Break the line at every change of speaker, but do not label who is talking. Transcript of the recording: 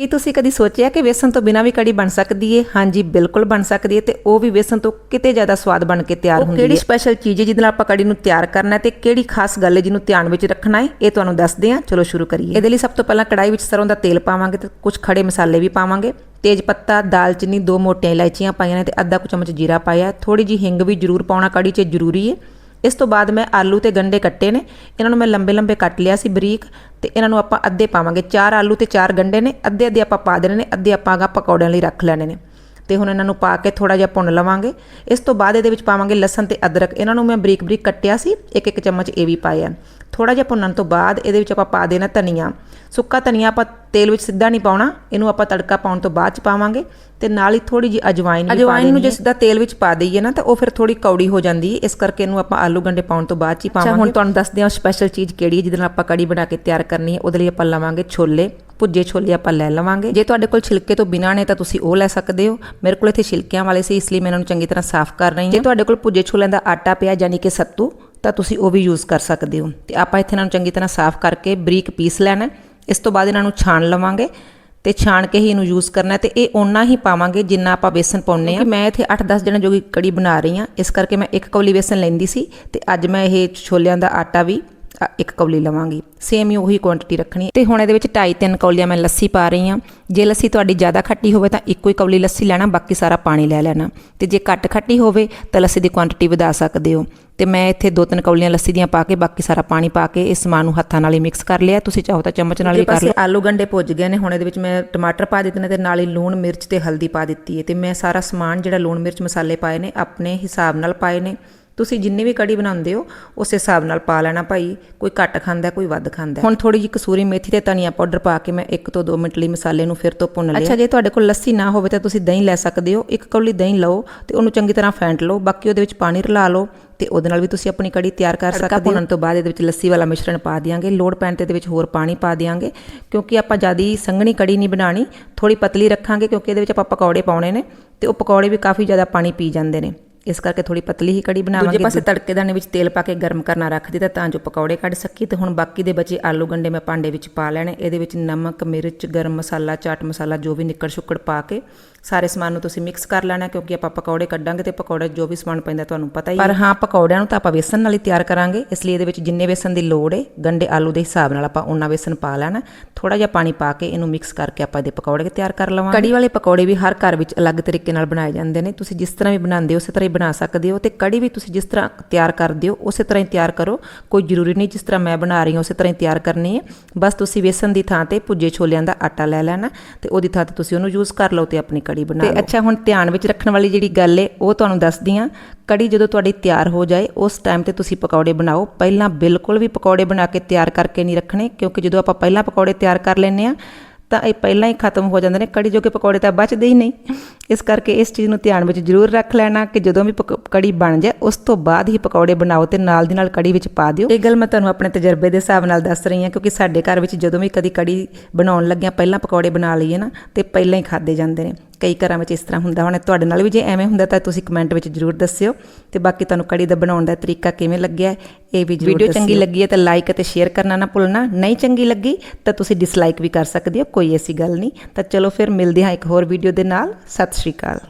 ਕੀ ਤੁਸੀਂ ਕਦੀ ਸੋਚਿਆ ਕਿ ਵੇਸਣ ਤੋਂ ਬਿਨਾਂ ਵੀ ਕੜੀ ਬਣ ਸਕਦੀ ਹੈ ਹਾਂਜੀ ਬਿਲਕੁਲ ਬਣ ਸਕਦੀ ਹੈ ਤੇ ਉਹ ਵੀ ਵੇਸਣ ਤੋਂ ਕਿਤੇ ਜ਼ਿਆਦਾ ਸਵਾਦ ਬਣ ਕੇ ਤਿਆਰ ਹੁੰਦੀ ਹੈ ਕਿਹੜੀ ਸਪੈਸ਼ਲ ਚੀਜ਼ ਹੈ ਜਿਹਦੇ ਨਾਲ ਆਪਾਂ ਕੜੀ ਨੂੰ ਤਿਆਰ ਕਰਨਾ ਹੈ ਤੇ ਕਿਹੜੀ ਖਾਸ ਗੱਲ ਹੈ ਜਿਹਨੂੰ ਧਿਆਨ ਵਿੱਚ ਰੱਖਣਾ ਹੈ ਇਹ ਤੁਹਾਨੂੰ ਦੱਸਦੇ ਹਾਂ ਚਲੋ ਸ਼ੁਰੂ ਕਰੀਏ। ਇਹਦੇ ਲਈ ਸਭ ਤੋਂ ਪਹਿਲਾਂ ਕੜਾਈ ਵਿੱਚ ਸਰੋਂ ਦਾ ਤੇਲ ਪਾਵਾਂਗੇ ਤੇ ਕੁਝ ਖੜੇ ਮਸਾਲੇ ਵੀ ਪਾਵਾਂਗੇ। ਤੇਜ ਪੱਤਾ ਦਾਲਚੀਨੀ ਦੋ ਮੋਟੀਆਂ ਇਲਾਇਚੀਆਂ ਪਾਈਆਂ ਨੇ ਤੇ ਅੱਧਾ ਕੁ ਚਮਚ ਜੀਰਾ ਪਾਇਆ। ਥੋੜੀ ਜੀ ਹਿੰਗ ਵੀ ਜ਼ਰੂਰ ਪਾਉਣਾ ਕੜੀ 'ਚ ਜ਼ਰੂਰੀ ਹੈ ਇਸ ਤੋਂ ਬਾਅਦ ਮੈਂ ਆਲੂ ਤੇ ਗੰਡੇ ਕੱਟੇ ਨੇ। ਇਹਨਾਂ ਨੂੰ ਮੈਂ ਲੰਬੇ ਲੰਬੇ ਕੱਟ ਲਿਆ ਸੀ ਬਰੀਕ ਤੇ ਇਹਨਾਂ ਨੂੰ ਆਪਾਂ ਅੱਧੇ ਪਾਵਾਂਗੇ। ਚਾਰ ਆਲੂ ਤੇ ਚਾਰ ਗੰਡੇ ਨੇ। ਅੱਧੇ ਅੱਧੇ ਆਪਾਂ ਪਾ ਦੇਣੇ ਨੇ। ਅੱਧੇ ਆਪਾਂ ਆਗਾ ਪਕੌੜਿਆਂ ਲਈ ਰੱਖ ਲੈਣੇ ਨੇ। ਤੇ ਹੁਣ ਇਹਨਾਂ ਨੂੰ ਪਾ ਕੇ ਥੋੜਾ ਜਿਹਾ ਭੁੰਨ ਲਵਾਂਗੇ। ਇਸ ਤੋਂ ਬਾਅਦ ਇਹਦੇ ਵਿੱਚ ਪਾਵਾਂਗੇ ਲਸਣ ਤੇ ਅਦਰਕ। ਇਹਨਾਂ ਨੂੰ ਮੈਂ ਬਰੀਕ ਬਰੀਕ ਕੱਟਿਆ ਸੀ ਇੱਕ ਇੱਕ ਚਮਚ ਇਹ ਵੀ ਪਾਇਆ। ਥੋੜਾ ਜਿਹਾ ਭੁੰਨਣ ਤੋਂ ਬਾਅਦ ਇਹਦੇ ਵਿੱਚ ਆਪਾਂ ਪਾ ਦੇਣਾ ਧਨੀਆ। ਸੁੱਕਾ ਧਨੀਆ ਆਪਾਂ ਤੇਲ ਵਿੱਚ ਸਿੱਧਾ ਨਹੀਂ ਪਾਉਣਾ ਇਹਨੂੰ ਆਪਾਂ ਤੜਕਾ ਪਾਉਣ ਤੋਂ ਬਾਅਦ ਚ ਪਾਵਾਂਗੇ ਤੇ ਨਾਲ ਹੀ ਥੋੜੀ ਜੀ ਅਜਵਾਇਨ ਵੀ ਅਜਵਾਇਨ ਨੂੰ ਜੇ ਸਿੱਧਾ ਤੇਲ ਵਿੱਚ ਪਾ ਦਈਏ ਨਾ ਤਾਂ ਉਹ ਫਿਰ ਥੋੜੀ ਕੌੜੀ ਹੋ ਜਾਂਦੀ ਹੈ। ਇਸ ਕਰਕੇ ਇਹਨੂੰ ਆਪਾਂ ਆਲੂ ਗੰਡੇ ਪਾਉਣ ਤੋਂ ਬਾਅਦ ਚ ਹੀ ਪਾਵਾਂਗੇ ਹੁਣ ਤੁਹਾਨੂੰ ਦੱਸਦੇ ਹਾਂ ਸਪੈਸ਼ਲ ਚੀਜ਼ ਕਿਹੜੀ ਹੈ ਜਿਹਦੇ ਨਾਲ ਆਪਾਂ ਕੜੀ ਬਣਾ ਕੇ ਤਿਆਰ ਕਰਨੀ ਹੈ। ਉਹਦੇ ਲਈ ਆਪਾਂ ਲਵਾਂਗੇ ਛੋਲੇ। ਭੁੱਜੇ ਛੋਲੇ ਆਪਾਂ ਲੈ ਲਵਾਂਗੇ। ਜੇ ਤੁਹਾਡੇ ਕੋਲ ਛਿਲਕੇ ਤੋਂ ਬਿਨਾਂ ਨੇ ਤਾਂ ਤੁਸੀਂ ਉਹ ਲੈ ਸਕਦੇ ਹੋ। ਮੇਰੇ ਕੋਲ ਇੱਥੇ ਛਿਲਕਿਆਂ ਵਾਲੇ ਸੀ, ਇਸ ਲਈ ਮੈਂ ਇਹਨਾਂ ਨੂੰ ਚੰਗੀ ਤਰ੍ਹਾਂ ਸਾਫ਼ ਕਰ ਰਹੀ ਹਾਂ। ਜੇ ਤੁਹਾਡੇ ਕੋਲ ਭੁੱਜੇ ਛੋਲਿਆਂ ਦਾ ਆਟਾ ਪਿਆ, ਯਾਨੀ ਕਿ ਸੱਤੂ, ਤਾਂ ਤੁਸੀਂ ਉਹ ਵੀ ਯੂਜ਼ ਕਰ ਸਕਦੇ ਹੋ। ਤੇ ਆਪਾਂ ਇੱਥੇ ਇਹਨਾਂ ਨੂੰ ਚੰਗੀ ਤਰ੍ਹਾਂ ਸਾਫ਼ ਕਰਕੇ ਬਰੀਕ ਪੀਸ ਲੈਣਾ ਇਸ ਤੋਂ ਬਾਅਦ ਇਹਨਾਂ ਨੂੰ ਛਾਣ ਲਵਾਂਗੇ ਤੇ ਛਾਣ ਕੇ ਹੀ ਇਹਨੂੰ ਯੂਜ਼ ਕਰਨਾ ਤੇ ਇਹ ਓਨਾ ਹੀ ਪਾਵਾਂਗੇ ਜਿੰਨਾ ਆਪਾਂ ਬੇਸਨ ਪਾਉਣੇ ਆ ਮੈਂ ਇੱਥੇ 8-10 ਜਣੇ ਜੋਗੀ ਕੜੀ ਬਣਾ ਰਹੀ ਆ ਇਸ ਕਰਕੇ ਮੈਂ ਇੱਕ ਕੌਲੀ ਬੇਸਨ ਲੈਂਦੀ ਸੀ। ਤੇ ਅੱਜ ਮੈਂ ਇਹ ਛੋਲਿਆਂ ਦਾ ਆਟਾ ਵੀ ਇੱਕ ਕੌਲੀ ਲਵਾਂਗੀ। ਸੇਮ ਹੀ ਉਹੀ ਕੁਆਂਟੀਟੀ ਰੱਖਣੀ। ਤੇ ਹੁਣ ਇਹਦੇ ਵਿੱਚ 2.5-3 ਕੌਲੀਆਂ ਮੈਂ ਲੱਸੀ ਪਾ ਰਹੀ ਹਾਂ। ਜੇ ਲੱਸੀ ਤੁਹਾਡੀ ਜ਼ਿਆਦਾ ਖੱਟੀ ਹੋਵੇ ਤਾਂ ਇੱਕੋ ਹੀ ਕੌਲੀ ਲੱਸੀ ਲੈਣਾ ਬਾਕੀ ਸਾਰਾ ਪਾਣੀ ਲੈ ਲੈਣਾ। ਤੇ ਜੇ ਘੱਟ ਖੱਟੀ ਹੋਵੇ ਤਾਂ ਲੱਸੀ ਦੀ ਕੁਆਂਟੀਟੀ ਵਧਾ ਸਕਦੇ ਹੋ। ਤੇ ਮੈਂ ਇੱਥੇ ਦੋ ਤਿੰਨ ਕੌਲੀਆਂ ਲੱਸੀ ਦੀਆਂ ਪਾ ਕੇ ਬਾਕੀ ਸਾਰਾ ਪਾਣੀ ਪਾ ਕੇ ਇਸ ਸਮਾਨ ਨੂੰ ਹੱਥਾਂ ਨਾਲ ਹੀ ਮਿਕਸ ਕਰ ਲਿਆ। ਤੁਸੀਂ ਚਾਹੋ ਤਾਂ ਚਮਚ ਨਾਲ ਵੀ ਕਰ ਲਓ। ਆਲੂ ਗੰਡੇ ਭੁੱਜ ਗਏ ਨੇ ਹੁਣ ਇਹਦੇ ਵਿੱਚ ਮੈਂ ਟਮਾਟਰ ਪਾ ਦਿੱਤੇ ਨੇ ਤੇ ਨਾਲ ਹੀ ਲੂਣ ਮਿਰਚ ਤੇ ਹਲਦੀ ਪਾ ਦਿੱਤੀ ਹੈ। ਤੇ ਮੈਂ ਸਾਰਾ ਸਮਾਨ ਜਿਹੜਾ ਲੂਣ ਮਿਰਚ ਮਸਾਲੇ ਪਾਏ ਨੇ ਆਪਣੇ ਹਿਸਾਬ ਨਾਲ ਪਾਏ ਨੇ। ਤੁਸੀਂ ਜਿੰਨੀ ਵੀ ਕੜੀ ਬਣਾਉਂਦੇ ਹੋ ਉਸ ਹਿਸਾਬ ਨਾਲ ਪਾ ਲੈਣਾ ਭਾਈ। ਕੋਈ ਘੱਟ ਖਾਂਦਾ ਕੋਈ ਵੱਧ ਖਾਂਦਾ। ਹੁਣ ਥੋੜੀ ਜਿਹੀ ਕਸੂਰੀ ਮੇਥੀ ਤੇ ਧਨੀਆ ਪਾਊਡਰ ਪਾ ਕੇ ਮੈਂ 1 ਤੋਂ 2 ਮਿੰਟ ਲਈ ਮਸਾਲੇ ਨੂੰ ਫਿਰ ਤੋਂ ਭੁੰਨ ਲਿਆ। ਅੱਛਾ ਜੇ ਤੁਹਾਡੇ ਕੋਲ ਲੱਸੀ ਨਾ ਹੋਵੇ ਤਾਂ ਤੁਸੀਂ ਦਹੀਂ ਲੈ ਸਕਦੇ ਹੋ। ਇੱਕ ਕੌਲੀ ਦਹੀਂ ਲਓ ਤੇ ਉਹਨੂੰ ਚੰਗੀ ਤਰ੍ਹਾਂ ਫੈਂਟ ਲਓ। ਬਾਕੀ ਉਹਦੇ ਵਿੱਚ ਪਾਣੀ ਰਲਾ ਲਓ ਤੇ ਉਹਦੇ ਨਾਲ ਵੀ ਤੁਸੀਂ ਆਪਣੀ ਕੜੀ ਤਿਆਰ ਕਰ ਸਕਦੇ ਹੋ। ਭੁੰਨਣ ਤੋਂ ਬਾਅਦ ਇਹਦੇ ਵਿੱਚ ਲੱਸੀ ਵਾਲਾ ਮਿਸ਼ਰਣ ਪਾ ਦਿਆਂਗੇ। ਲੋੜ ਪੈਣ ਤੇ ਇਹਦੇ ਵਿੱਚ ਹੋਰ ਪਾਣੀ ਪਾ ਦਿਆਂਗੇ। ਕਿਉਂਕਿ ਆਪਾਂ ਜਿਆਦੀ ਸੰਘਣੀ ਕੜੀ ਨਹੀਂ ਬਣਾਣੀ ਥੋੜੀ ਪਤਲੀ ਰੱਖਾਂਗੇ ਕਿਉਂਕਿ ਇਹਦੇ ਵਿੱਚ ਆਪਾਂ ਪਕੌੜੇ ਪਾਉਣੇ ਨੇ ਤੇ ਉਹ ਪਕੌੜੇ ਵੀ ਕਾਫੀ ਜ਼ਿਆਦਾ ਪਾਣੀ ਪੀ ਜਾਂਦੇ ਨੇ। ਇਸ ਕਰਕੇ ਥੋੜੀ ਪਤਲੀ ਹੀ ਕੜੀ ਬਣਾਵਾਂਗੇ। ਦੂਜੇ ਪਾਸੇ ਤੜਕੇ ਦਾਣੇ ਵਿੱਚ ਤੇਲ ਪਾ ਕੇ ਗਰਮ ਕਰਨਾ ਰੱਖ ਦਿੱਤਾ ਤਾਂ ਜੋ ਪਕੌੜੇ ਕੱਢ ਸਕੀ ਤੇ ਹੁਣ ਬਾਕੀ ਦੇ ਬਚੇ ਆਲੂ ਗੰਡੇ ਮੈਂ ਭਾਂਡੇ ਵਿੱਚ ਪਾ ਲੈਣੇ। ਇਹਦੇ ਵਿੱਚ ਨਮਕ ਮਿਰਚ ਗਰਮ ਮਸਾਲਾ ਚਾਟ ਮਸਾਲਾ ਜੋ ਵੀ ਨਿੱਕੜ ਸ਼ੁੱਕੜ ਪਾ ਕੇ ਸਾਰੇ ਸਮਾਨ ਨੂੰ ਤੁਸੀਂ ਮਿਕਸ ਕਰ ਲੈਣਾ ਕਿਉਂਕਿ ਆਪਾਂ ਪਕੌੜੇ ਕੱਢਾਂਗੇ ਤੇ ਪਕੌੜੇ ਜੋ ਵੀ ਸਮਾਨ ਪੈਂਦਾ ਤੁਹਾਨੂੰ ਪਤਾ ਹੀ ਪਰ ਹਾਂ ਪਕੌੜਿਆਂ ਨੂੰ ਤਾਂ ਆਪਾਂ ਵੇਸਣ ਨਾਲ ਹੀ ਤਿਆਰ ਕਰਾਂਗੇ ਇਸ ਲਈ ਇਹਦੇ ਵਿੱਚ ਜਿੰਨੇ ਵੇਸਣ ਦੀ ਲੋੜ ਹੈ ਗੰਡੇ ਆਲੂ ਦੇ ਹਿਸਾਬ ਨਾਲ ਆਪਾਂ ਉਹਨਾਂ ਵੇਸਣ ਪਾ ਲੈਣਾ। ਥੋੜਾ ਜਿਹਾ ਪਾਣੀ ਪਾ ਕੇ ਇਹਨੂੰ ਮਿਕਸ ਕਰਕੇ ਆਪਾਂ ਇਹਦੇ ਪਕੌੜੇ ਤਿਆਰ ਕਰ ਲਵਾਂਗੇ। ਕੜੀ ਵਾਲੇ ਪਕੌੜੇ ਵੀ ਹਰ ਘਰ ਵਿੱਚ ਅਲੱਗ ਤਰੀਕੇ ਨਾਲ ਬਣਾਏ ਜਾਂਦੇ ਨੇ। ਤੁਸੀਂ ਜਿਸ ਤਰ੍ਹਾਂ ਵੀ ਬਣਾਉਂਦੇ ਹੋ ਉਸੇ ਤਰ੍ਹਾਂ ਹੀ ਬਣਾ ਸਕਦੇ ਹੋ ਤੇ ਕੜੀ ਵੀ ਤੁਸੀਂ ਜਿਸ ਤਰ੍ਹਾਂ ਤਿਆਰ ਕਰਦੇ ਹੋ ਉਸੇ ਤਰ੍ਹਾਂ ਹੀ ਤਿਆਰ ਕਰੋ। ਕੋਈ ਜ਼ਰੂਰੀ ਨਹੀਂ ਜਿਸ ਤਰ੍ਹਾਂ ਮੈਂ ਬਣਾ ਰਹੀ ਹਾਂ ਉਸੇ ਤਰ੍ਹਾਂ ਹੀ ਤਿਆਰ ਕਰਨੀ ਹੈ। ਬਸ ਤੁਸੀਂ ਵੇਸਣ ਦੀ ਥਾਂ ਤੇ ਭੁੱਜੇ ਛੋਲਿਆਂ ਦਾ ਆਟਾ ਲੈ ਲੈਣਾ ਤੇ ਉਹਦੀ ਥਾਂ ਤੇ ਤੁਸੀਂ ਉਹਨੂੰ ਯੂਜ਼ ਕਰ ਲਓ ਤੇ ਆਪਣੀ ਕੜੀ ਬਣਾ ਲਓ। ਤੇ ਅੱਛਾ ਹੁਣ ਧਿਆਨ ਵਿੱਚ ਰੱਖਣ ਵਾਲੀ ਜਿਹੜੀ ਗੱਲ ਏ ਉਹ ਤੁਹਾਨੂੰ ਦੱਸਦੀ ਹਾਂ। ਕੜੀ ਜਦੋਂ ਤੁਹਾਡੀ ਤਿਆਰ ਹੋ ਜਾਏ ਉਸ ਟਾਈਮ ਤੇ ਤੁਸੀਂ ਪਕੌੜੇ ਬਣਾਓ। ਪਹਿਲਾਂ ਬਿਲਕੁਲ ਵੀ ਪਕੌੜੇ ਬਣਾ ਕੇ ਤਿਆਰ ਕਰਕੇ ਨਹੀਂ ਰੱਖਣੇ ਕਿਉਂਕਿ ਜਦੋਂ ਆਪਾਂ ਪਹਿਲਾਂ ਪਕੌੜੇ ਤਿਆਰ ਕਰ ਲੈਂਦੇ ਆ ਤਾਂ ਇਹ ਪਹਿਲਾਂ ਹੀ ਖਤਮ ਹੋ ਜਾਂਦੇ ਨੇ। ਕੜੀ ਜੋ ਕਿ ਪਕੌੜੇ ਤਾਂ ਬਚਦੇ ਹੀ ਨਹੀਂ। ਇਸ ਕਰਕੇ ਇਸ ਚੀਜ਼ ਨੂੰ ਧਿਆਨ ਵਿੱਚ ਜ਼ਰੂਰ ਰੱਖ ਲੈਣਾ ਕਿ ਜਦੋਂ ਵੀ ਕੜੀ ਬਣ ਜਾਏ ਉਸ ਤੋਂ ਬਾਅਦ ਹੀ ਪਕੌੜੇ ਬਣਾਓ ਤੇ ਨਾਲ ਦੀ ਨਾਲ ਕੜੀ ਵਿੱਚ ਪਾ ਦਿਓ। ਇਹ ਗੱਲ ਮੈਂ ਤੁਹਾਨੂੰ ਆਪਣੇ ਤਜਰਬੇ ਦੇ ਹਿਸਾਬ ਨਾਲ ਦੱਸ ਰਹੀ ਹਾਂ ਕਿਉਂਕਿ ਸਾਡੇ ਘਰ ਵਿੱਚ ਜਦੋਂ ਵੀ ਕਦੀ ਕੜੀ ਬਣਾਉਣ ਲੱਗਿਆ ਪਹਿਲਾਂ ਪਕੌੜੇ ਬਣਾ ਲਈਏ ਨਾ ਤੇ ਪਹਿਲਾਂ ਹੀ ਖਾਦੇ ਜਾਂਦੇ ਨੇ। ਕਈ ਘਰਾਂ ਵਿੱਚ ਇਸ ਤਰ੍ਹਾਂ ਹੁੰਦਾ ਹੁਣ। ਤੁਹਾਡੇ ਨਾਲ ਵੀ ਜੇ ਐਵੇਂ ਹੁੰਦਾ ਤਾਂ ਤੁਸੀਂ ਕਮੈਂਟ ਵਿੱਚ ਜ਼ਰੂਰ ਦੱਸਿਓ ਤੇ ਬਾਕੀ ਤੁਹਾਨੂੰ ਕੜੀ ਦਾ ਬਣਾਉਣ ਦਾ ਤਰੀਕਾ ਕਿਵੇਂ ਲੱਗਿਆ ਇਹ ਵੀ ਜ਼ਰੂਰ ਵੀਡੀਓ ਚੰਗੀ ਲੱਗੀ ਹੈ ਤਾਂ ਲਾਈਕ ਅਤੇ ਸ਼ੇਅਰ ਕਰਨਾ ਨਾ ਭੁੱਲਣਾ। ਨਹੀਂ ਚੰਗੀ ਲੱਗੀ ਤਾਂ ਤੁਸੀਂ ਡਿਸਲਾਈਕ ਵੀ ਕਰ ਸਕਦੇ ਹੋ ਕੋਈ ਐਸੀ ਗੱਲ ਨਹੀਂ। ਤਾਂ ਚਲੋ ਫਿਰ ਮਿਲਦੇ ਹਾਂ ਇੱਕ ਹੋਰ ਵੀਡੀਓ ਦੇ ਨਾਲ। ਸਤਿ ਸ਼੍ਰੀ ਅਕਾਲ